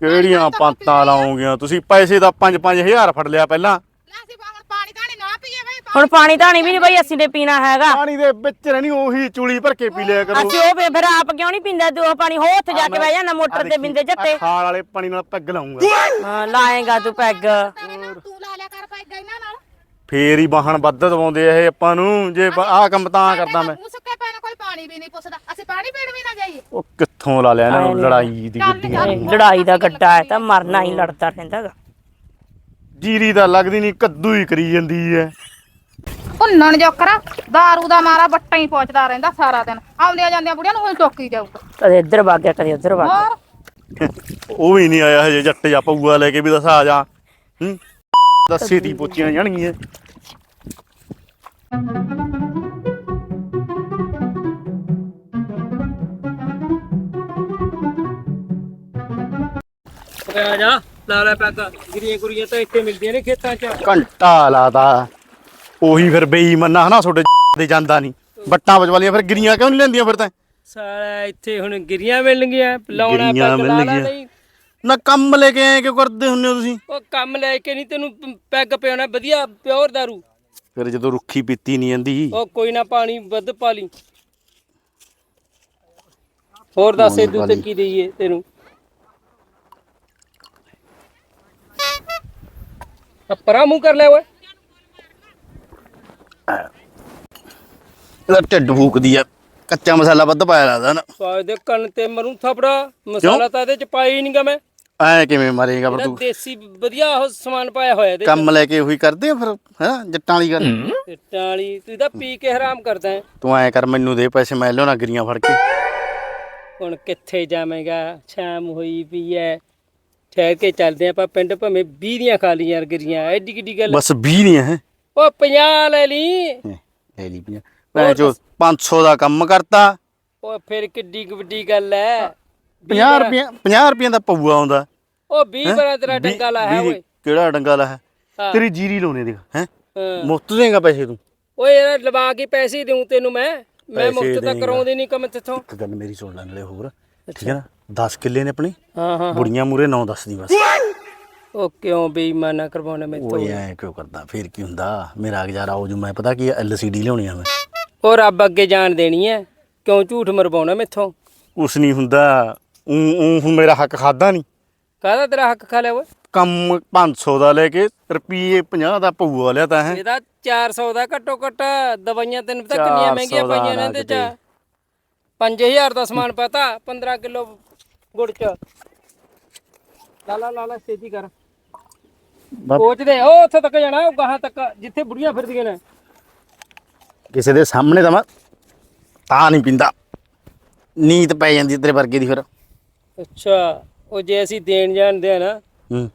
ਕਿਹੜੀਆਂ ਪੰਤਾਂ ਲਾਉਂਗੀਆਂ? ਤੁਸੀਂ ਪੈਸੇ ਦਾ 5-5000 ਫੜ ਲਿਆ ਪਹਿਲਾਂ। ਲੈ ਅਸੀਂ ਹੁਣ ਪਾਣੀ ਧਾਣੀ ਨਾ ਪੀਏ ਬਈ ਹੁਣ ਪਾਣੀ ਧਾਣੀ ਵੀ ਨਹੀਂ ਬਈ ਅਸੀਂ ਨੇ ਪੀਣਾ ਹੈਗਾ। ਪਾਣੀ ਦੇ ਵਿੱਚ ਰਹਿਣੀ ਉਹੀ ਚੂਲੀ ਭਰ ਕੇ ਪੀ ਲਿਆ ਕਰੋ। ਅਸੀਂ ਉਹ ਫਿਰ- ਫਿਰ ਆਪ ਕਿਉਂ ਨਹੀਂ ਪੀਂਦਾ? ਤੂੰ ਉਹ ਪਾਣੀ ਹੋ ਉੱਥੇ ਜਾ ਕੇ ਬਹਿ ਜਾਣਾ ਮੋਟਰ ਤੇ ਬਿੰਦੇ ਆਹ ਖਾਲ ਵਾਲੇ ਪਾਣੀ ਨਾਲ ਪੈਗ ਲਾਉਂਗਾ। ਹਾਂ ਲਾਏਗਾ ਤੂੰ ਪੈਗ। ਤੂੰ ਲਾ ਲਿਆ ਕਰ ਪੈਗਾ ਇਹਨਾਂ ਨਾਲ। ਫੇਰ ਹੀ ਵਾਹਣ ਵੱਧ ਦਵਾਉਂਦੇ ਆ ਇਹ ਆਪਾਂ ਨੂੰ। ਜੇ ਆਹ ਕੰਮ ਤਾਂ ਕਰਦਾ ਮੈਂ। ਮੂੰਹ ਸੁੱਕੇ ਪੈਣ ਕੋਈ ਪਾਣੀ ਵੀ ਨਹੀਂ ਪੁੱਛਦਾ ਅਸੀਂ ਪਾਣੀ ਪੀਣ ਵੀ ਨਾ ਜਾਈਏ। ਉਹ ਕਿੱਥੋਂ ਲਾ ਲਿਆ ਇਹਨਾਂ ਨੂੰ ਲੜਾਈ ਦੀ ਗੱਡੀਆਂ ਇਹ ਲੜਾਈ ਦਾ ਗੱਡਾ ਹੈ ਤਾਂ ਮਰਨਾ ਹੀ ਲੜਦਾ ਰਹਿੰਦਾਗਾ ਜੀਰੀ ਤਾਂ ਲੱਗਦੀ ਨਹੀਂ ਕੱਦੂ ਹੀ ਕਰੀ ਜਾਂਦੀ ਐ ਭੁੰਨਣ ਜੋਕਰਾ दारू ਦਾ ਮਾਰਾ ਬੱਟਾਂ ਹੀ ਪਹੁੰਚਦਾ ਰਹਿੰਦਾ ਸਾਰਾ ਦਿਨ। ਆਉਂਦੀਆਂ ਜਾਂਦੀਆਂ ਬੁੜੀਆਂ ਨੂੰ ਹੁਣ ਟੋਕੀ ਜਾਊਗਾ ਕਦੇ ਇੱਧਰ ਵਗ ਗਿਆ ਕਦੇ ਉੱਧਰ ਵਗ ਗਿਆ। ਹੋਰ? ਉਹ ਵੀ ਨਹੀਂ ਆਇਆ ਹਜੇ ਜੱਟ ਜਾ ਪਊਆ ਲੈ ਕੇ ਵੀ ਦੱਸ ਆ ਜਾ। ਹੂੰ? ਦੱਸੇ ਤੀ ਪੋਚੀਆਂ ਜਾਣਗੀਆਂ। ਆ ਜਾ ਲਾ ਲੈ ਪੈਗ ਗਿਰੀਆਂ ਗੁਰੀਆਂ ਤਾਂ ਇੱਥੇ ਮਿਲਦੀਆਂ ਨੇ ਖੇਤਾਂ 'ਚ। ਘੰਟਾ ਲਾਤਾ ਉਹੀ ਫਿਰ ਬੇਈਮਾਨਾ ਹਨਾ ਤੁਹਾਡੇ ਦੇ ਜਾਂਦਾ ਨਹੀਂ ਬੱਟਾਂ ਵਜਵਾਲੀਆਂ ਫਿਰ ਗਿਰੀਆਂ ਕਿਉਂ ਨਹੀਂ ਲੈਂਦੀਆਂ ਫਿਰ ਤਾਂ? ਸਾਲਾ ਇੱਥੇ ਹੁਣ ਗਿਰੀਆਂ ਮਿਲਣਗੀਆਂ ਲਾਉਣਾ ਪੈਗ ਲਾ ਲਾ। ਨਹੀਂ ਨਾ ਕੰਮ ਲੈ ਕੇ ਆਏ ਕਿਉਂ ਕਰਦੇ ਹੁੰਨੇ ਹੋ ਤੁਸੀਂ? ਉਹ ਕੰਮ ਲੈ ਕੇ ਨਹੀਂ ਤੈਨੂੰ ਪੈਗ ਪਿਆਉਣਾ ਵਧੀਆ ਪਿਓਰ ਦਾਰੂ। ਫਿਰ ਜਦੋਂ ਰੁੱਖੀ ਪੀਤੀ ਨਹੀਂ ਜਾਂਦੀ। ਉਹ ਕੋਈ ਨਾ ਪਾਣੀ ਵੱਧ ਪਾ ਲਈ। ਹੋਰ ਦੱਸ ਇਦੂ ਤੇ ਕੀ ਦਈਏ ਤੈਨੂੰ? ਪਰਾਂ ਮੂੰਹ ਕਰ ਲੈ ਓਏ। ਇਹਦਾ ਢਿੱਡ ਫੂਕਦੀ ਆ। ਕੱਚਾ ਮਸਾਲਾ ਵੱਧ ਪਾਇਆ ਲੱਗਦਾ ਨਾ। ਸਾਜ ਦੇ ਕੰਨ ਤੇ ਮਰੂ ਥਪੜਾ ਮਸਾਲਾ ਤਾਂ ਇਹਦੇ ਚ ਪਾਇਆ ਹੀ ਨਹੀਂਗਾ ਮੈਂ। ਐ ਕਿਵੇਂ ਮਾਰੇਗਾ ਇਹਦਾ ਤੂੰ? ਦੇਸੀ ਵਧੀਆ ਉਹ ਸਮਾਨ ਪਾਇਆ ਹੋਇਆ ਇਹਦੇ ਕੰਮ ਲੈ ਕੇ ਉਹੀ ਕਰਦੇ ਆ ਫਿਰ ਹੈ ਜੱਟਾਂ ਵਾਲੀ ਗੱਲ? ਇੱਟਾਂ ਵਾਲੀ ਤੂੰ ਤਾਂ ਪੀ ਕੇ ਹਰਾਮ ਕਰਦਾ ਹੈ। ਤੂੰ ਐ ਕਰ ਮੈਨੂੰ ਦੇ ਪੈਸੇ ਮੈਂ ਲਿਆਉਣਾ ਗਿਰੀਆਂ ਫੜ ਕੇ। ਹੁਣ ਕਿੱਥੇ ਜਾਵੇਂਗਾ? ਸ਼ਾਮ ਹੋਈ ਪਈ ਐ। ਠਹਿਰ ਕੇ ਚੱਲਦੇ ਆਪਾਂ ਪਿੰਡ ਭਾਵੇਂ 20 ਦੀਆਂ ਖਾ ਲਈ ਯਾਰ ਗਰੀਆਂ ਐਡੀ ਕਿੱਡੀ ਗੱਲ? ਬਸ 20 ਨਹੀਂ ਹੈ। ਉਹ 50 ਲੈ ਲਈ। ਲੈ ਲਈ ਪੀਆਂ ਮੈਂ ਜੋ 500 ਦਾ ਕੰਮ ਕਰਤਾ। ਉਹ ਫਿਰ ਕਿੱਡੀ ਵੱਡੀ ਗੱਲ ਐ। 50 ਰੁਪਏ 50 ਰੁਪਏ ਦਾ ਪਊਆ ਆਉਂਦਾ। ਉਹ 20 ਬਰਾ ਤੇਰਾ ਡੰਗਾ ਲਾ ਹੈ ਓਏ। ਕਿਹੜਾ ਡੰਗਾ ਲਾ ਹੈ। ਤੇਰੀ ਜੀਰੀ ਲਾਉਣੇ ਦੇਖ ਹੈ। ਮੁਫਤ ਦੇਗਾ ਪੈਸੇ ਤੂੰ। ਓਏ ਯਾਰ ਲਵਾ ਕੇ ਪੈਸੇ ਦੇਉ ਤੈਨੂੰ ਮੈਂ। ਮੈਂ ਮੁਫਤ ਤਾਂ। ਕਰਾਉਂਦੀ ਨਹੀਂ ਕੰਮ ਤੇਥੋਂ। ਇੱਕ ਗੱਲ ਮੇਰੀ ਸੁਣ ਲੈ ਨਾਲੇ ਹੋਰ। ਠੀਕ ਹੈ ਨਾ? 10 ਕਿੱਲੇ ਨੇ ਆਪਣੇ। ਹਾਂ ਹਾਂ ਬੁੜੀਆਂ ਮੂਰੇ 9 ਦੱਸਦੀ ਬਸ। ਉਹ ਕਿਉਂ ਬੇਈਮਾਨਾ ਕਰਵਾਉਣਾ ਮੈਥੋਂ ਓਏ ਐ ਕਿਉਂ ਕਰਦਾ? ਫੇਰ ਕੀ ਹੁੰਦਾ? ਮੇਰਾ ਗੁਜ਼ਾਰਾ ਹੋ ਜੂ ਮੈਂ ਪਤਾ ਕੀ ਐਲਸੀਡੀ ਲਿਆਉਣੀ ਆ ਮੈਂ। ਉਹ ਰੱਬ ਅੱਗੇ ਜਾਣ ਦੇਣੀ ਐ। ਕਿਉਂ ਝੂਠ ਮਰਵਾਉਣਾ ਮੈਥੋਂ? ਕੁਛ ਨਹੀਂ ਹੁੰਦਾ। ਉਹ ਹੁਣ ਮੇਰਾ ਹੱਕ ਖਾਦਾ ਨਹੀਂ। ਕਾਹਦਾ ਤੇਰਾ ਹੱਕ ਖਾ ਲਿਆ ਓਏ? ਕੰਮ 500 ਦਾ ਲੈ ਕੇ ਰੁਪਏ 50 ਦਾ ਪਊਆ ਲਿਆ ਤਾਂ ਹੈ। ਇਹਦਾ 400 ਦਾ ਘੱਟੋ ਘੱਟ ਦਵਾਈਆਂ ਤੈਨੂੰ ਪਤਾ ਕਿੰਨੀਆਂ 400 ਮਹਿੰਗੀਆਂ ਦਾ ਪਈਆਂ ਨੇ ਨਾ ਇਹਦੇ ਚ? ਕਿਤੇ। 5000 ਦਾ ਸਮਾਨ ਪਤਾ 15 ਕਿਲੋ ਗੁੜ ਚ। ਲਾ ਲਾ ਲਾ ਲਾ ਕਰ। ਬਸ। ਪਹੁੰਚਦੇ ਉਹ ਉੱਥੇ ਤੱਕ ਜਾਣਾ ਉਹ ਗਾਹਾਂ ਤੱਕ ਜਿੱਥੇ ਬੁੜੀਆਂ ਫਿਰਦੀਆਂ ਨੇ। ਕਿਸੇ ਦੇ ਸਾਹਮਣੇ ਤਾਂ ਮੈਂ ਤਾਂ ਨਹੀਂ ਪਿੰਦਾ। ਨੀਂਦ ਪੈ ਜਾਂਦੀ ਤੇਰੇ ਵਰਗੇ ਦੀ ਫਿਰ। ਅੱਛਾ ਉਹ ਜੇ ਅਸੀਂ ਦੇਣ ਜਾਣਦੇ ਆ ਨਾ ਹੂੰ।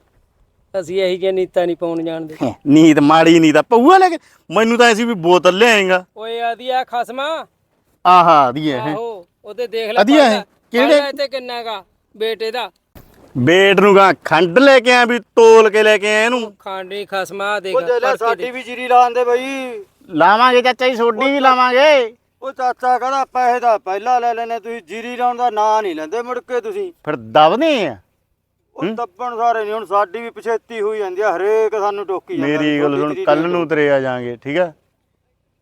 ਅਸੀਂ ਇਹੀ ਜਿਹੀ ਨੀਤਾਂ ਨਹੀਂ ਪਾਉਣ ਜਾਣਦੇ। ਨੀਂਦ ਮਾੜੀ ਨੀਂਦ ਆ ਪਊਆ ਲੈ ਕੇ। ਮੈਨੂੰ ਤਾਂ ਐਸੀ ਵੀ ਬੋਤਲ ਲਿਆਏਗਾ। ਓਏ ਆਦੀ ਆ ਖਸਮਾ। ਆਹਾ ਦੀ ਹੈ ਆਹੋ ਉਹਦੇ ਦੇਖ ਲੈ ਵਧੀਆ ਹੈ। ਕਿਹੜੇ- ਇੱਥੇ ਕਿੰਨਾ ਗਾ। ਬੇਟੇ ਦਾ। ਬੇਟ ਨੂੰ ਗਾ ਖੰਡ ਲੈ ਕੇ ਆ ਵੀ ਤੋਲ ਕੇ ਲੈ ਕੇ ਆ ਇਹਨੂੰ? ਖਾਂਡੀ ਖਸਮਾ ਦੇਖ ਉਹ ਜੇਲਾ ਸਾਡੀ ਵੀ ਜੀਰੀ ਲਾਉਂਦੇ ਬਈ। ਲਾਵਾਂਗੇ ਚਾਚਾ ਜੀ ਸੋਡੀ ਵੀ ਲਾਵਾਂਗੇ। ਉਹ ਚਾਚਾ ਕਹਿੰਦਾ ਪੈਸੇ ਦਾ ਪਹਿਲਾਂ ਲੈ ਲੈਣੇ ਤੁਸੀਂ ਜੀਰੀ ਲਾਉਣ ਦਾ ਨਾਂ ਨਹੀਂ ਲੈਂਦੇ ਮੁੜ ਕੇ ਤੁਸੀਂ। ਫਿਰ ਦਬਦੇ ਆ। ਉਹ ਦੱਬਣ ਸਾਰੇ ਨਹੀਂ ਹੁਣ ਸਾਡੀ ਵੀ ਪਛੇਤੀ ਹੋਈ ਜਾਂਦੀ ਆ ਹਰੇਕ ਸਾਨੂੰ ਟੋਕੀ ਜਾਂਦਾ ਮੇਰੀ ਗੱਲ ਸੁਣ ਕੱਲ ਨੂੰ ਤੇਰੇ ਆ ਜਾਾਂਗੇ ਠੀਕ ਹੈ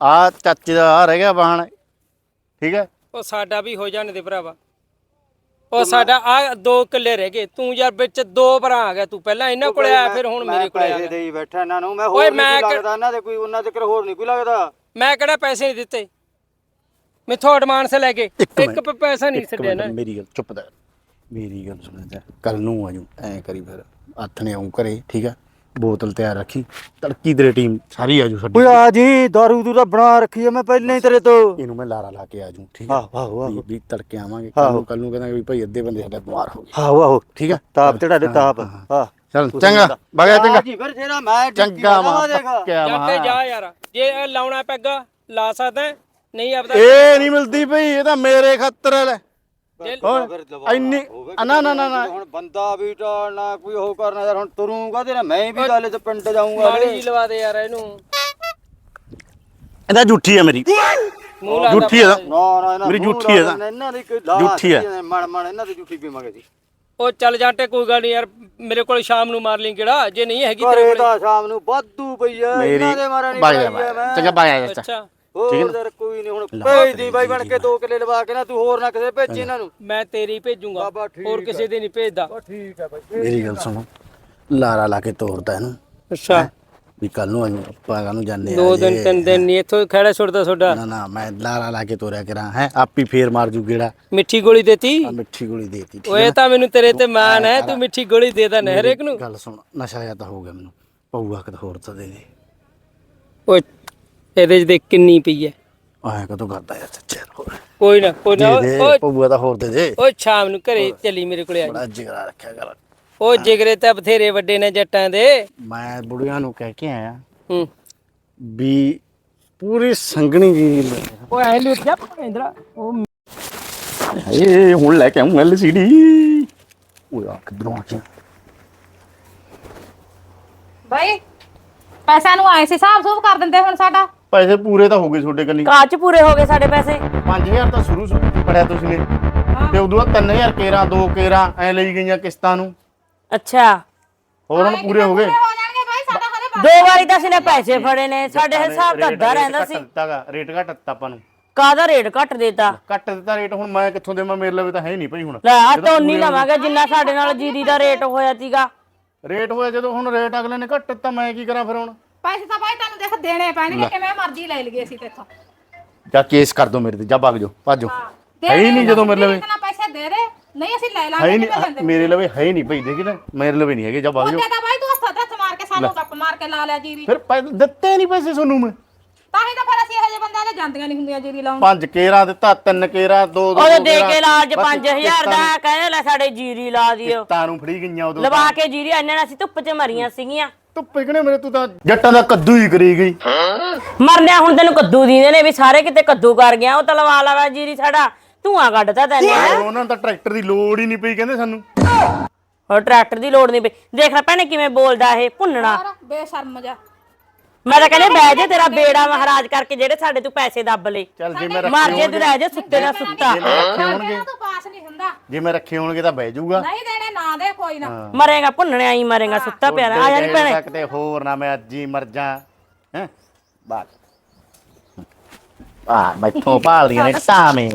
ਆ ਚਾਚੇ ਦਾ ਆ ਰਹਿ ਗਿਆ ਬਾਹਣ ਠੀਕ ਹੈ ਉਹ ਸਾਡਾ ਵੀ ਹੋ ਜਾਣ ਦੇ ਭਰਾਵਾ। ਉਹ ਸਾਡਾ ਆ ਦੋ ਕਿੱਲੇ ਰਹਿ ਗਏ। ਤੂੰ ਯਾਰ ਵਿੱਚ ਦੋ ਭਰਾ ਆ ਗਿਆ। ਤੂੰ ਪਹਿਲਾਂ ਇਹਨਾਂ ਕੋਲੇ ਆਇਆ ਫਿਰ ਹੁਣ ਮੈਂ ਮੇਰੇ ਕੋਲੇ ਆ ਪੈਸੇ ਗਿਆ। ਦੇਈ ਬੈਠਾ ਇਹਨਾਂ ਨੂੰ ਮੈਂ ਓਏ ਹੋਰ ਮੈਂ ਨਹੀਂ ਕਿ- ਲੱਗਦਾ ਇਹਨਾਂ ਦੇ ਕੋਈ ਉਹਨਾਂ ਦੇ ਹੋਰ ਨਹੀਂ ਕੋਈ ਲੱਗਦਾ। ਮੈਂ ਕਿਹੜਾ ਪੈਸੇ ਨਹੀਂ ਦਿੱਤੇ? ਮੈਥੋਂ ਐਡਵਾਂਸ ਲੈ ਕੇ। ਇੱਕ ਮਿੰਟ, ਪ- ਪੈਸਾ ਨਹੀਂ ਇੱਕ ਛੱਡਿਆ ਮਿੰਟ, ਨਾ। ਮੇਰੀ ਗੱਲ ਚੁੱਪ ਕਰ ਮੇਰੀ ਗੱਲ ਸੁਣ ਜਾ ਕੱਲ ਨੂੰ ਆ ਜੂ ਐ ਕਰੀ ਫਿਰ ਹੱਥ ਨੇ ਆਉਂ ਘਰੇ ਠੀਕ ਹੈ ਬੋਤਲ ਤਿਆਰ ਰੱਖੀ ਤੜਕੀ ਤੇਰੇ ਟੀਮ ਸਾਰੀ ਆ ਜੂ ਸਾਡੀ। ਓਏ ਆ ਜੀ ਦਾਰੂ ਦੂਰਾ ਬਣਾ ਰੱਖੀ ਆ ਮੈਂ ਪਹਿਲਾਂ ਹੀ ਤੇਰੇ ਤੋਂ। ਇਹਨੂੰ ਮੈਂ ਲਾਰਾ ਲਾ ਕੇ ਆ ਜੂ ਠੀਕ ਹੈ ਆਹੋ, ਆਹੋ। ਵੀ- ਤੜਕੇ ਆਵਾਂਗੇ ਕੱਲ ਨੂੰ ਕੱਲ ਨੂੰ ਕਹਿੰਦਾ ਵੀ ਭਾਈ ਅੱਧੇ ਬੰਦੇ ਸਾਡੇ ਬਿਮਾਰ ਹੋ ਗਏ। ਆਹੋ ਆਹੋ ਠੀਕ ਹੈ ਤਾਪ ਚੜਾ ਦੇ ਤਾਪ। ਹਾਂ ਚਲ ਚੰਗਾ ਬਗਿਆ ਚੰਗਾ। ਜੀ ਫਿਰ ਤੇਰਾ ਮੈਂ ਚੰਗਾ ਮਾ ਜਾ ਮਾ। ਜਾ ਯਾਰ ਜੇ ਇਹ ਲਾਉਣਾ ਪੈਗਾ ਲਾ ਸਕਦਾ ਨਹੀਂ ਆਪਦਾ ਇਹ ਨਹੀਂ ਮਿਲਦੀ ਭਈ ਇਹ ਤਾਂ ਮੇਰੇ ਖਾਤਰ ਹੈ। ਲੈ ਜੇ ਹੋਰ? ਇੰਨੀ ਆ ਨਾ ਨਾ ਨਾ ਨਾ। ਹੁਣ ਬੰਦਾ ਵੀ ਟਾਲਣਾ ਕੋਈ ਉਹ ਕਰਨਾ ਯਾਰ ਹੁਣ ਤੁਰੂੰਗਾ ਤੇਰਾ ਮੈਂ ਵੀ ਗੱਲ ਤੇ ਪਿੰਡ ਜਾਊਂਗਾ ਮਾੜੀ ਜੀ ਲਵਾ ਦੇ ਯਾਰ ਇਹਨੂੰ। ਇਹਦਾ ਝੂਠੀ ਹੈ ਮੇਰੀ। ਮੂੰਹ ਲਾ ਝੂਠੀ ਹੈ ਇਹਦਾ। ਨਾ ਨਾ ਇਹਨਾਂ ਮੇਰੀ ਮੂੰਹ ਝੂਠੀ ਹੈ ਲਾ ਤਾਂ। ਇਹਨਾਂ ਦੀ ਕੋਈ ਲਾ ਝੂਠੀ ਹੈ। ਸੀਗੀ, ਮਣ ਮਣ ਇਹਨਾਂ ਦੀ ਝੂਠੀ ਪੀਵਾਂਗੇ ਜੀ। ਉਹ ਚੱਲ ਜਾਂਟੇ ਕੋਈ ਗੱਲ ਨਹੀਂ ਯਾਰ ਮੇਰੇ ਕੋਲ ਸ਼ਾਮ ਨੂੰ ਮਾਰ ਲਈ ਕਿਹੜਾ ਜੇ ਨਹੀਂ ਹੈਗੀ ਤੇਰੇ ਘਰੇ ਕੋਲ। ਤਾਂ ਸ਼ਾਮ ਨੂੰ ਵਾਧੂ ਪਈ ਆ ਮੇਰੀ ਇਹਨਾਂ ਦੇ ਮਾਰੇ ਨਹੀਂ ਬਗ ਪਾਈ ਆ ਮੈਂ। ਚੰਗਾ ਬਗ ਜਾ ਚਾਚਾ ਅੱਛਾ ਹੋਰ ਯਾਰ ਕੋਈ ਨਹੀਂ ਹੁਣ ਭੇਜਦੀ ਬਾਈ ਬਣ ਕੇ ਦੋ ਕਿੱਲੇ ਲਵਾ ਕੇ ਨਾ ਤੂੰ ਹੋਰ ਨਾ ਕਿਸੇ ਭੇਜੀ ਇਹਨਾਂ ਨੂੰ। ਮੈਂ ਤੇਰੀ ਭੇਜੂਗਾ ਬਾਬਾ ਠੀਕ ਹੋਰ ਕਿਸੇ ਦੇ ਨਹੀਂ ਭੇਜਦਾ। ਠੀਕ ਹੈ ਬਾਈ ਮੇਰੀ ਗੱਲ ਸੁਣੋ ਲਾਰਾ ਲਾ ਕੇ ਤੋਰਦਾ ਇਹਨੂੰ। ਅੱਛਾ। ਵੀ ਕੱਲ ਨੂੰ ਆਜੂ ਆਪਾਂ ਕੱਲ ਨੂੰ ਜਾਂਦੇ ਆ ਦੋ ਜੇ। ਦਿਨ ਤਿੰਨ ਦਿਨ ਨਹੀਂ ਇੱਥੋਂ ਖੜਾ ਛੁੱਟਦਾ ਤੁਹਾਡਾ। ਨਾ ਨਾ ਮੈਂ ਲਾਰਾ ਲਾ ਕੇ ਤੋਰਿਆ ਕਰਾਂ ਹੈ? ਆਪੀ ਫੇਰ ਮਾਰ ਜੂ ਗੇੜਾ। ਮਿੱਠੀ ਗੋਲੀ ਦੇਤੀ? ਆ ਮਿੱਠੀ ਗੋਲੀ ਦੇਤੀ ਠੀਕ ਓਏ ਤਾਂ ਮੈਨੂੰ ਤੇਰੇ ਤੇ ਮਾਣ ਹੈ ਤੂੰ ਮਿੱਠੀ ਗੋਲੀ ਦੇ ਦਾ ਹਰੇਕ ਨੂੰ। ਗੱਲ ਸੁਣ ਨਸ਼ਾ ਜਾਂ ਤਾਂ ਹੋ ਗਿਆ ਮੈਨੂੰ ਪਊਆ ਕਿਤੇ ਹੋਰ ਤਾਂ ਦੇ ਦੇ। ਓਏ ਇਹਦੇ ਚ ਦੇਖ ਕਿੰਨੀ ਪਈ ਹੈ ਆਇਆ ਕਦੋਂ ਕਰਦਾ ਯਾਰ ਸੱਚੇ ਕੋਈ ਨਾ ਕੋਈ ਨਾ ਦੇ ਦੇ ਪਊਆ ਤਾਂ ਹੋਰ ਦੇ ਦੇ। ਓਏ ਸ਼ਾਮ ਨੂੰ ਘਰੇ ਚੱਲੀ ਮੇਰੇ ਕੋਲੇ ਆ ਜੀ। ਬੜਾ ਜਿਗਰਾ ਰੱਖਿਆ ਕਰ। ਉਹ ਜਿਗਰੇ ਤਾਂ ਬਥੇਰੇ ਵੱਡੇ ਨੇ ਜੱਟਾਂ ਦੇ। ਮੈਂ ਬੁੜੀਆਂ ਨੂੰ ਕਹਿ ਕੇ ਆਇਆ ਹੂੰ। ਵੀ ਪੂਰੀ ਸੰਗਣੀ ਜੀ ਲੈ ਓਏ ਐ ਲੁੱਟ ਜਾ ਭੈਂਦਰਾ ਉਹ ਏ ਹੁਣ ਲੈ ਕੇ ਆਉਂ ਐਲਸੀਡੀ। ਓਏ ਆ ਕਿਧਰੋਂ ਆ ਗਿਆ? ਬਾਈ ਪੈਸਿਆਂ ਨੂੰ ਆਏ ਸੀ ਹਿਸਾਬ ਸੂਬ ਕਰ ਦਿੰਦੇ ਹੁਣ ਸਾਡਾ। ਪੈਸੇ ਪੂਰੇ ਤਾਂ ਹੋ ਗਏ ਤੁਹਾਡੇ ਕੰਨੀ। ਕਾਚ ਪੂਰੇ ਹੋ ਗਏ ਸਾਡੇ ਪੈਸੇ। 5000 ਤਾਂ ਸ਼ੁਰੂ ਸ਼ੁਰੂ ਪੜਿਆ ਤੁਸੀਂ ਨੇ। ਤੇ ਉਦੋਂ ਬਾਅਦ 3000 ਕੇਰਾ ਦੋ ਕੇਰਾ ਐ ਲਈ ਗਈਆਂ ਕਿਸ਼ਤਾਂ ਨੂੰ। ਅੱਛਾ। ਹੋਰ ਹੁਣ ਪੂਰੇ ਹੋ ਗਏ। ਹੋ ਜਾਣਗੇ ਬਾਈ ਸਾਡਾ ਹਰੇ ਦੋ ਵਾਰੀ ਤਾਂ ਅਸੀਂ ਨੇ ਪੈਸੇ ਫੜੇ ਨੇ। ਸਾਡੇ ਹਿਸਾਬ ਤਾਂ ਅੱਧਾ ਰਹਿੰਦਾ ਸੀ। ਰੇਟ ਘੱਟ ਦਿੱਤਾ ਆਪਾਂ ਨੂੰ। ਕਾਹਦਾ ਰੇਟ ਘੱਟ ਦੇਤਾ? ਘੱਟ ਦਿੱਤਾ ਰੇਟ ਹੁਣ ਮੈਂ ਕਿੱਥੋਂ ਦੇਵਾਂ ਮੇਰੇ ਲਵੇ ਤਾਂ ਹੈ ਨਹੀਂ ਭਾਈ ਹੁਣ। ਲੈ ਆ ਟੋਨੀ ਲਵਾਂਗੇ ਜਿੰਨਾ ਸਾਡੇ ਨਾਲ ਜੀਰੀ ਦਾ ਰੇਟ ਹੋਇਆ ਸੀਗਾ। ਰੇਟ ਹੋਇਆ ਜਦੋਂ ਹੁਣ ਰੇਟ ਅਗਲੇ ਨੇ ਘੱਟ ਦਿੱਤਾ ਮੈਂ ਕੀ ਕਰਾਂ ਫਿਰ ਹੁਣ? ਪੈਸੇ ਤਾਂ ਬਾਈ ਤੁਹਾਨੂੰ ਦੇਖ ਦੇਣੇ ਪੈਣਗੇ ਕਿਵੇਂ ਮਰਜ਼ੀ ਲੈ ਲਈਏ ਅਸੀਂ ਤੇਥੋਂ ਜਾਂ ਕੇਸ ਕਰ ਦੋ ਮੇਰੇ ਤੇ ਜਾ ਭੱਗ ਜਾਓ ਭੱਜੋ ਹੈ ਹੀ ਨਹੀਂ ਜਦੋਂ ਮੇਰੇ ਲਵੇ। ਇਤਨਾ ਪੈਸੇ ਦੇ ਦੇ? ਨਹੀਂ ਅਸੀਂ ਲੈ ਲਾਂਗੇ ਹੀ ਨਹੀਂ ਮੇਰੇ ਲਵੇ ਹੈ ਹੀ ਨਹੀਂ ਭਾਈ ਦੇਖੀ ਨਾ ਮੇਰੇ ਲਵੇ ਨਹੀਂ ਹੈਗੇ ਜਾ ਭੱਗ ਜਾਓ। ਤਾਂ ਬਾਈ ਤੂੰ ਹੱਥ ਹੱਥ ਮਾਰ ਕੇ ਸਾਨੂੰ ਟੱਪ ਮਾਰ ਕੇ ਲਾ ਲਿਆ ਜੀਰੀ। ਫਿਰ ਪੈਸੇ ਦਿੱਤੇ ਨਹੀਂ ਪੈਸੇ ਤੁਹਾਨੂੰ ਮੈਂ। ਤਾਂ ਹੀ ਤਾਂ ਫਿਰ ਅਸੀਂ ਇਹੋ ਜਿਹੇ ਬੰਦਿਆਂ ਦੇ ਜਾਂਦੀਆਂ ਨਹੀਂ ਹੁੰਦੀਆਂ ਜੀਰੀ ਲਾਉਣ। ਪੰਜ ਕੇਰਾ ਦਿੱਤਾ ਤਿੰਨ ਕੇਰਾ ਦੋ ਦੋ ਉਹਦੇ ਦੋ। ਕੇ ਲਾਜ ਬਸ 5000 ਦਾ ਕਹਿੰਦੇ ਲੈ ਸਾਡੇ ਜੀਰੀ ਲਾ ਦਿਓ। ਕਿਸ਼ਤਾਂ ਨੂੰ ਫੜੀ ਗਈਆਂ ਉਦੋਂ ਲਵਾ ਕੇ ਜੀਰੀ ਇਹਨਾਂ ਨੇ ਅਸੀਂ ਧੁੱਪ 'ਚ ਮਰੀਆਂ ਸੀਗੀਆਂ। ਧੁੱਪੇ ਕਿਹਨੇ ਮੇਰੇ ਤੂੰ ਤਾਂ ਜੱਟਾਂ ਦਾ ਕੱਦੂ ਹੀ ਕਰੀ ਗਈ। ਮਰਨਿਆ ਹੁਣ ਤੈਨੂੰ ਕੱਦੂ ਦੀਂਦੇ ਨੇ ਵੀ ਸਾਰੇ ਕਿਤੇ ਕੱਦੂ ਕਰ ਗਿਆ ਉਹ ਤਾਂ ਲਵਾ ਲਵਾ ਜੀਰੀ ਸਾਡਾ। ਧੂਆਂ ਕੱਢਤਾ ਤੈਨੇ ਉਹਨਾਂ ਨੂੰ ਤਾਂ ਟਰੈਕਟਰ ਦੀ ਲੋੜ ਹੀ ਨਹੀਂ ਪਈ ਕਹਿੰਦੇ ਸਾਨੂੰ। ਹੋਰ ਟਰੈਕਟਰ ਦੀ ਲੋੜ ਨਹੀਂ ਪਈ। ਦੇਖ ਲੈ ਭੈਣੇ ਕਿਵੇਂ ਬੋਲਦਾ ਇਹ ਭੁੰਨਣਾ। ਬੇਸ਼ਰਮ ਜਾ ਮੈਂ ਤਾਂ ਕਹਿੰਦੇ ਬਹਿ ਜਾ ਤੇਰਾ ਬੇੜਾ ਮਹਾਰਾਜ ਕਰਕੇ ਜਿਹੜੇ ਸਾਡੇ ਤੂੰ ਪੈਸੇ ਦੱਬ ਲੇ ਚੱਲ ਜੇ ਮੈਂ ਮਰ ਰੱਖੇ ਜੇ ਤੂੰ ਰਹਿ ਜਾ ਸੁੱਤੇ ਦਾ ਸੁੱਤਾ ਜੇ ਮੈਂ ਰੱਖੇ ਹੋਣਗੇ ਤੂੰ ਪਾਸ ਨਹੀਂ ਹੁੰਦਾ। ਜੇ ਮੈਂ ਰੱਖੇ ਹੋਣਗੇ ਤਾਂ ਬਹਿ ਜਾਊਗਾ। ਨਹੀਂ ਦੇਣੇ ਨਾ ਦੇ ਕੋਈ ਨਾ। ਮਰੇਗਾ ਭੁੰਨਣਿਆ ਹੀ ਮਰੇਗਾ ਸੁੱਤਾ ਪਿਆ ਰਹਿ। ਆ ਜਾ ਨੀ ਭੈਣੇ। ਸਕਦੇ ਹੋਰ ਨਾ ਮੈਂ ਅੱਜ ਹੀ ਮਰ ਜਾ। ਹੈ? ਬਾਤ ਆ ਮੈਥੋਂ ਭਾਲਦੀਆਂ ਨੇ <laughs> ਟਾਵੇਂ